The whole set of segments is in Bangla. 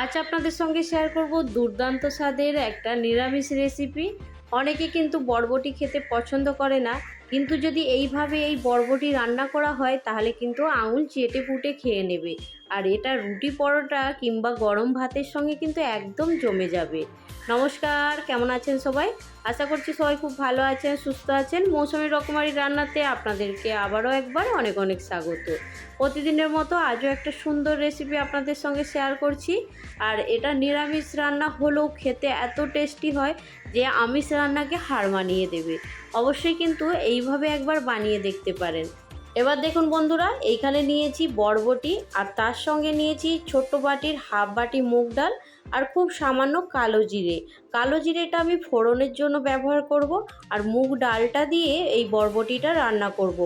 আজ আপনাদের সঙ্গে শেয়ার করব দুর্দান্ত স্বাদের একটা নিরামিষ রেসিপি অনেকে কিন্তু বরবটি খেতে পছন্দ করে না, কিন্তু যদি এইভাবে এই বরবটি রান্না করা হয়, তাহলে কিন্তু আঙুল চেটে পুটে খেয়ে নেবে। আর এটা রুটি পরোটা কিংবা গরম ভাতের সঙ্গে কিন্তু একদম জমে যাবে। নমস্কার, কেমন আছেন সবাই? আশা করছি সবাই খুব ভালো আছেন, সুস্থ আছেন। মৌসুমি রকমারি রান্নাতে আপনাদেরকে আবারও একবার অনেক অনেক স্বাগত। প্রতিদিনের মতো আজও একটা সুন্দর রেসিপি আপনাদের সঙ্গে শেয়ার করছি। আর এটা নিরামিষ রান্না হলেও খেতে এত টেস্টি হয় যে আমিষ রান্নাকে হার মানিয়ে দেবে। অবশ্যই কিন্তু এইভাবে একবার বানিয়ে দেখতে পারেন। এবার দেখুন বন্ধুরা, এইখানে নিয়েছি বরবটি আর তার সঙ্গে নিয়েছি ছোট্ট বাটির হাফ বাটি মুগ ডাল আর খুব সামান্য কালো জিরে। কালো জিরেটা আমি ফোড়নের জন্য ব্যবহার করব আর মুগ ডালটা দিয়ে এই বরবটিটা রান্না করব।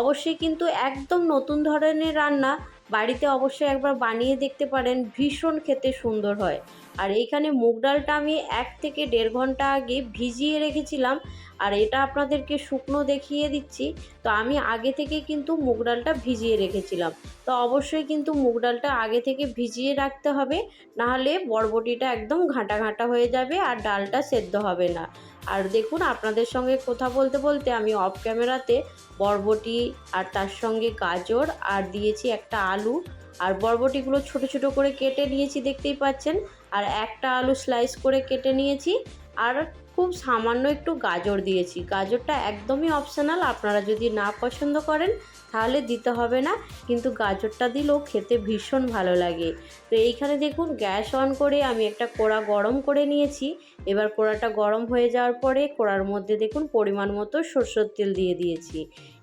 অবশ্যই কিন্তু একদম নতুন ধরনের রান্না বাড়িতে অবশ্যই একবার বানিয়ে দেখতে পারেন, ভীষণ খেতে সুন্দর হয়। আর এইখানে মুগ ডালটা আমি এক থেকে দেড় ঘণ্টা আগে ভিজিয়ে রেখেছিলাম, আর এটা আপনাদেরকে শুকনো দেখিয়ে দিচ্ছি। তো আমি আগে থেকে কিন্তু মুগ ডালটা ভিজিয়ে রেখেছিলাম। তো অবশ্যই কিন্তু মুগ ডালটা আগে থেকে ভিজিয়ে রাখতে হবে, নাহলে বরবটিটা একদম ঘাঁটা ঘাঁটা হয়ে যাবে আর ডালটা সেদ্ধ হবে না। আর দেখুন, আপনাদের সঙ্গে কথা বলতে বলতে আমি অফ ক্যামেরাতে বরবটি আর তার সঙ্গে গাজর আর দিয়েছি একটা আলু। আর বরবটিগুলো ছোট ছোট করে কেটে নিয়েছি, দেখতেই পাচ্ছেন। আর একটা আলু স্লাইস করে কেটে নিয়েছি। আর খুব সামান্য একটু গাজর দিয়েছি। গাজরটা একদমই অপশনাল আপনারা যদি না পছন্দ করেন তাহলে দিতে হবে না, কিন্তু গাজরটা দিলেও খেতে ভীষণ ভালো লাগে। তো এইখানে দেখুন, গ্যাস অন করে আমি একটা কোড়া গরম করে নিয়েছি। এবার কোড়াটা গরম হয়ে যাওয়ার পরে কোড়ার মধ্যে দেখুন, পরিমাণ মতো সরষের তেল দিয়ে দিয়েছি।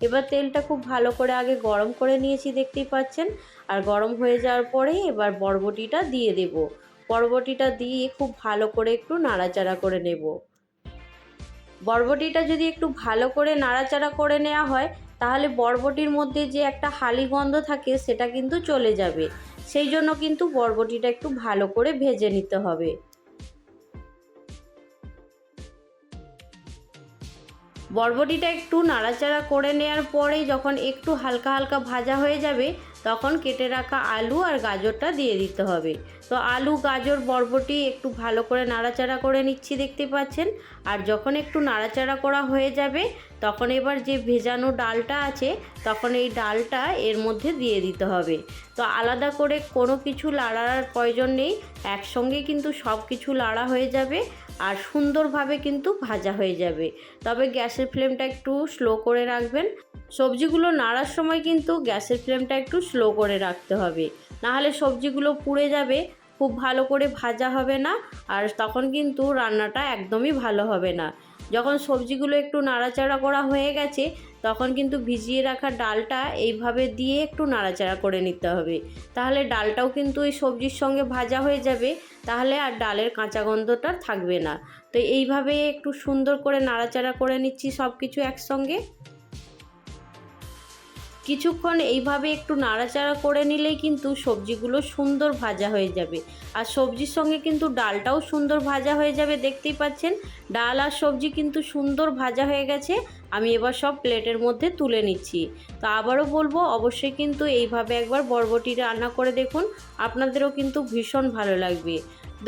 এবার তেলটা খুব ভালো করে আগে গরম করে নিয়েছি, দেখতেই পাচ্ছেন। আর গরম হয়ে যাওয়ার পরে এবার বরবটিটা দিয়ে দেব। বরবটিটা দিয়ে খুব ভালো করে একটু নাড়াচাড়া করে নেব। বরবটিটা যদি একটু ভালো করে নাড়াচাড়া করে নেওয়া হয় তাহলে বরবটির মধ্যে যে একটা হালি গন্ধ থাকে সেটা কিন্তু চলে যাবে। সেই জন্য কিন্তু বরবটিটা একটু ভালো করে ভেজে নিতে হবে। বরবটিটা একটু নাড়াচাড়া করে নেওয়ার পরে যখন একটু হালকা হালকা ভাজা হয়ে যাবে তখন কেটে রাখা আলু আর গাজরটা দিয়ে দিতে হবে। তো আলু, গাজর, বরবটি একটু ভালো করে নাড়াচাড়া করে নিচ্ছি দেখতে পাচ্ছেন। আর যখন একটু নাড়াচাড়া করা হয়ে যাবে, তখন এবার যে ভেজানো ডালটা আছে, তখন এই ডালটা এর মধ্যে দিয়ে দিতে হবে। তো আলাদা করে কোনো কিছু লাড়ার প্রয়োজন নেই, একসঙ্গে কিন্তু সব কিছু লাড়া হয়ে যাবে। আর সুন্দরভাবে কিন্তু ভাজা হয়ে যাবে। তবে গ্যাসের ফ্লেমটা একটু স্লো করে রাখবেন। সবজিগুলো নাড়ার সময় কিন্তু গ্যাসের ফ্লেমটা একটু স্লো করে রাখতে হবে। নাহলে সবজিগুলো পুড়ে যাবে, খুব ভালো করে ভাজা হবে না, আর তখন কিন্তু রান্নাটা একদমই ভালো হবে না। যখন সবজিগুলো একটু নাড়াচাড়া করা হয়ে গেছে, তখন কিন্তু ভিজিয়ে রাখা ডালটা এইভাবে দিয়ে একটু নাড়াচাড়া করে নিতে হবে। তাহলে ডালটাও কিন্তু ওই সবজির সঙ্গে ভাজা হয়ে যাবে, তাহলে আর ডালের কাঁচা গন্ধটা থাকবে না। তো এইভাবে একটু সুন্দর করে নাড়াচাড়া করে নিচ্ছি সব কিছু একসঙ্গে। কিছুক্ষণ এইভাবে একটু নাড়াচাড়া করে নিলেই কিন্তু সবজিগুলো সুন্দর ভাজা হয়ে যাবে। আর সবজির সঙ্গে কিন্তু ডালটাও সুন্দর ভাজা হয়ে যাবে, দেখতেই পাচ্ছেন? ডাল আর সবজি কিন্তু সুন্দর ভাজা হয়ে গেছে। আমি এবার সব প্লেটের মধ্যে তুলে নিচ্ছি। তো আবারও বলব, অবশ্যই কিন্তু এইভাবে একবার বরবটি রান্না করে দেখুন। আপনাদেরও কিন্তু ভীষণ ভালো লাগবে।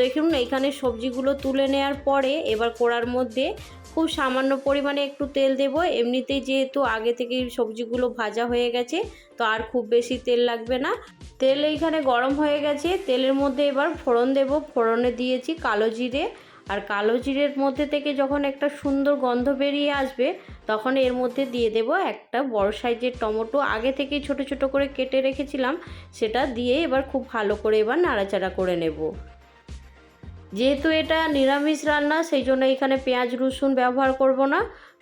দেখুন, এখানে সবজিগুলো তুলে নেওয়ার পরে এবার কড়ার মধ্যে খুব সামান্য পরিমাণে একটু তেল দেব। এমনিতেই যেহেতু আগে থেকেই সবজিগুলো ভাজা হয়ে গেছে, তো আর খুব বেশি তেল লাগবে না। তেল এইখানে গরম হয়ে গেছে, তেলের মধ্যে এবার ফোড়ন দেব। ফোড়নে দিয়েছি কালো জিরে, আর কালো জিরের মধ্যে থেকে যখন একটা সুন্দর গন্ধ বেরিয়ে আসবে, তখন এর মধ্যে দিয়ে দেব একটা বড় সাইজের টমেটো। আগে থেকে ছোট ছোট করে কেটে রেখেছিলাম, সেটা দিয়ে এবার খুব ভালো করে এবার নাড়াচাড়া করে নেব। যেহেতু এটা নিরামিষ রান্না, সেই জন্য এখানে পেঁয়াজ, রসুন ব্যবহার করব না।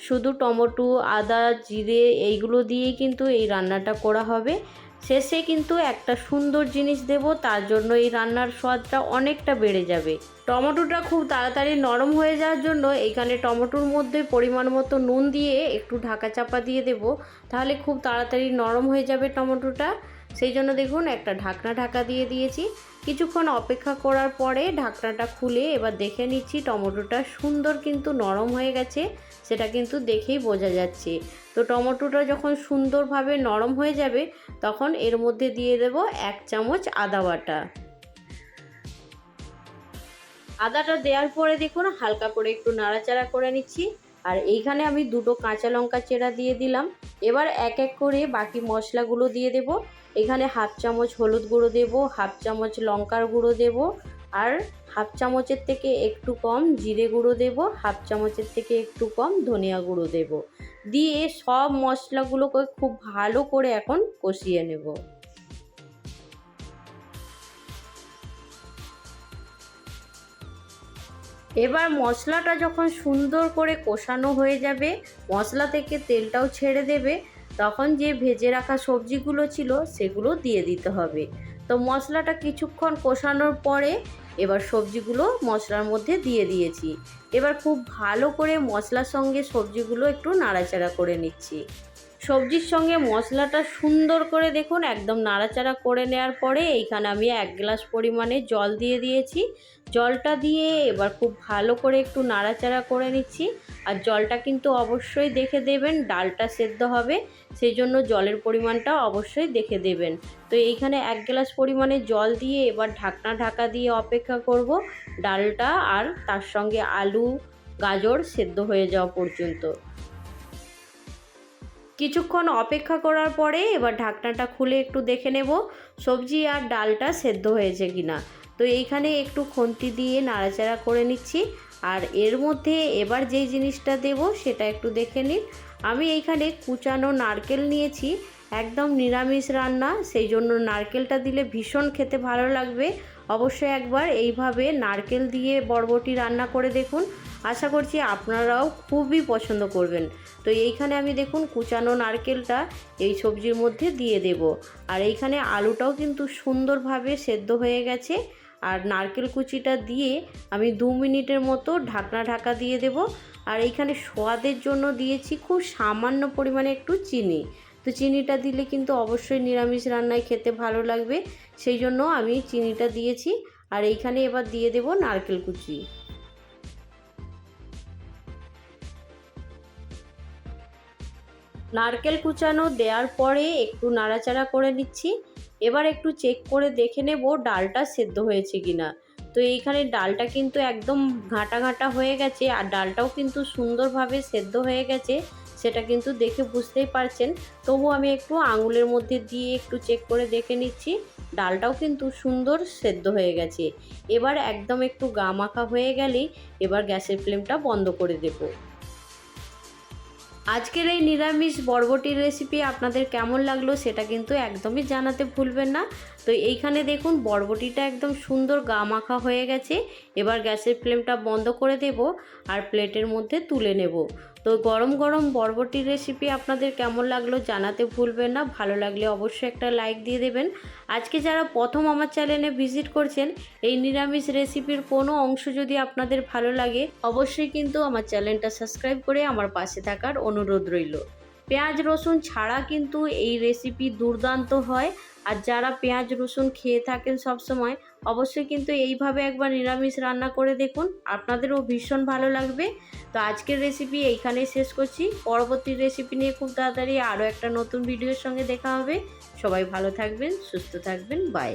শুধু টমেটো, আদা, জিরে এইগুলো দিয়েই কিন্তু এই রান্নাটা করা হবে। শেষে কিন্তু একটা সুন্দর জিনিস দেব, তার জন্য এই রান্নার স্বাদটা অনেকটা বেড়ে যাবে। টমেটোটা খুব তাড়াতাড়ি নরম হয়ে যাওয়ার জন্য এখানে টমেটোর মধ্যে পরিমাণ মতো নুন দিয়ে একটু ঢাকা চাপা দিয়ে দেব। তাহলে খুব তাড়াতাড়ি নরম হয়ে যাবে টমেটোটা। সেই জন্য দেখুন, একটা ঢাকনা ঢাকা দিয়ে দিয়েছি। কিছুক্ষণ অপেক্ষা করার পরে ঢাকনাটা খুলে এবার দেখে নিচ্ছি টমেটোটা সুন্দর কিন্তু নরম হয়ে গেছে, সেটা কিন্তু দেখেই বোঝা যাচ্ছে। তো টমেটোটা যখন সুন্দরভাবে নরম হয়ে যাবে, তখন এর মধ্যে দিয়ে দেব এক চামচ আদা বাটা। আদাটা দেওয়ার পরে দেখুন, হালকা করে একটু নাড়াচাড়া করে নিচ্ছি। আর এইখানে আমি দুটো কাঁচা লঙ্কা চেরা দিয়ে দিলাম। এবার এক এক করে বাকি মশলাগুলো দিয়ে দেব। এখানে হাফ চামচ হলুদ গুঁড়ো দেব, হাফ চামচ লঙ্কার গুঁড়ো দেব, আর হাফ চামচের থেকে একটু কম জিরে গুঁড়ো দেব, হাফ চামচের থেকে একটু কম ধনিয়া গুঁড়ো দেব। দিয়ে সব মশলাগুলোকে খুব ভালো করে এখন কষিয়ে নেব। এবার মশলাটা যখন সুন্দর করে কষানো হয়ে যাবে, মশলা থেকে তেলটাও ছেড়ে দেবে, তখন যে ভেজে রাখা সবজিগুলো ছিল সেগুলো দিয়ে দিতে হবে। তো মশলাটা কিছুক্ষণ কষানোর পরে এবার সবজিগুলো মশলার মধ্যে দিয়ে দিয়েছি। এবার খুব ভালো করে মশলার সঙ্গে সবজিগুলো একটু নাড়াচাড়া করে নিচ্ছি। সবজির সঙ্গে মশলাটা সুন্দর করে দেখুন, একদম নাড়াচাড়া করে নেওয়ার পরে এইখানে আমি এক গ্লাস পরিমাণে জল দিয়ে দিয়েছি। জলটা দিয়ে এবার খুব ভালো করে একটু নাড়াচাড়া করে নিচ্ছি। আর জলটা কিন্তু অবশ্যই দেখে দেবেন, ডালটা সেদ্ধ হবে সেই জন্য জলের পরিমাণটা অবশ্যই দেখে দেবেন। তো এইখানে এক গ্লাস পরিমাণে জল দিয়ে এবার ঢাকনা ঢাকা দিয়ে অপেক্ষা করব, ডালটা আর তার সঙ্গে আলু, গাজর সেদ্ধ হয়ে যাওয়া পর্যন্ত। কিছুক্ষণ অপেক্ষা করার পরে এবার ঢাকনাটা খুলে একটু দেখে নেব, সবজি আর ডালটা সেদ্ধ হয়েছে কিনা। তো এইখানে একটু খুন্তি দিয়ে নাড়াচাড়া করে নিচ্ছি, আর এর মধ্যে এবার যেই জিনিসটা দেব সেটা একটু দেখে নিন। আমি এইখানে কুচানো নারকেল নিয়েছি, একদম নিরামিষ রান্না, সেই জন্য নারকেলটা দিলে ভীষণ খেতে ভালো লাগবে। অবশ্যই একবার এইভাবে নারকেল দিয়ে বরবটি রান্না করে দেখুন। আশা করছি আপনারাও খুবই পছন্দ করবেন। তো এইখানে আমি দেখুন কুচানো নারকেলটা এই সবজির মধ্যে দিয়ে দেব। আর এইখানে আলুটাও কিন্তু সুন্দরভাবে সেদ্ধ হয়ে গেছে। আর নারকেল কুচিটা দিয়ে আমি দু মিনিটের মতো ঢাকনা ঢাকা দিয়ে দেব। আর এইখানে স্বাদের জন্য দিয়েছি খুব সামান্য পরিমাণে একটু চিনি। তো চিনিটা দিলে কিন্তু অবশ্যই নিরামিষ রান্নায় খেতে ভালো লাগবে। সেই জন্য আমি চিনিটা দিয়েছি। আর এইখানে এবার দিয়ে দেব নারকেল কুচি। নারকেল কুচানো দেওয়ার পরে একটু নাড়াচাড়া করে নিচ্ছি। এবার একটু চেক করে দেখে নেব ডালটা সেদ্ধ হয়েছে কিনা। তো এইখানে ডালটা কিন্তু একদম ঘাঁটা ঘাঁটা হয়ে গেছে আর ডালটাও কিন্তু সুন্দরভাবে সেদ্ধ হয়ে গেছে, সেটা কিন্তু দেখে বুঝতেই পারছেন। তবু আমি একটু আঙুলের মধ্যে দিয়ে একটু চেক করে দেখে নিচ্ছি, ডালটাও কিন্তু সুন্দর সেদ্ধ হয়ে গেছে। এবার একদম একটু গা মাখা হয়ে গেলেই এবার গ্যাসের ফ্লেমটা বন্ধ করে দেবো। আজকের এই নিরামিষ বরবটির রেসিপি আপনাদের কেমন লাগল সেটা কিন্তু একদমই জানাতে ভুলবেন না। তো এইখানে দেখুন, বরবটিটা একদম সুন্দর গা মাখা হয়ে গেছে। এবার গ্যাসের ফ্লেমটা বন্ধ করে দেব আর প্লেটের মধ্যে তুলে নেব। তো গরম গরম বরবটির রেসিপি আপনাদের কেমন লাগল জানাতে ভুলবেন না। ভালো লাগলে অবশ্যই একটা লাইক দিয়ে দেবেন। আজকে যারা প্রথম আমার চ্যানেলে ভিজিট করছেন, এই নিরামিষ রেসিপির কোনো অংশ যদি আপনাদের ভালো লাগে, অবশ্যই কিন্তু আমার চ্যানেলটা সাবস্ক্রাইব করে আমার পাশে থাকার অনুরোধ রইল। পেঁয়াজ রসুন ছাড়া কিন্তু এই রেসিপি দুর্দান্ত হয়। আর যারা পেঁয়াজ রসুন খেয়ে থাকেন সব সময় অবশ্যই কিন্তু এইভাবে একবার নিরামিষ রান্না করে দেখুন। আপনাদেরও ভীষণ ভালো লাগবে। তো আজকের রেসিপি এইখানেই শেষ করছি। পরবর্তী রেসিপি নিয়ে খুব তাড়াতাড়ি আরও একটা নতুন ভিডিওর সঙ্গে দেখা হবে। সবাই ভালো থাকবেন, সুস্থ থাকবেন বাই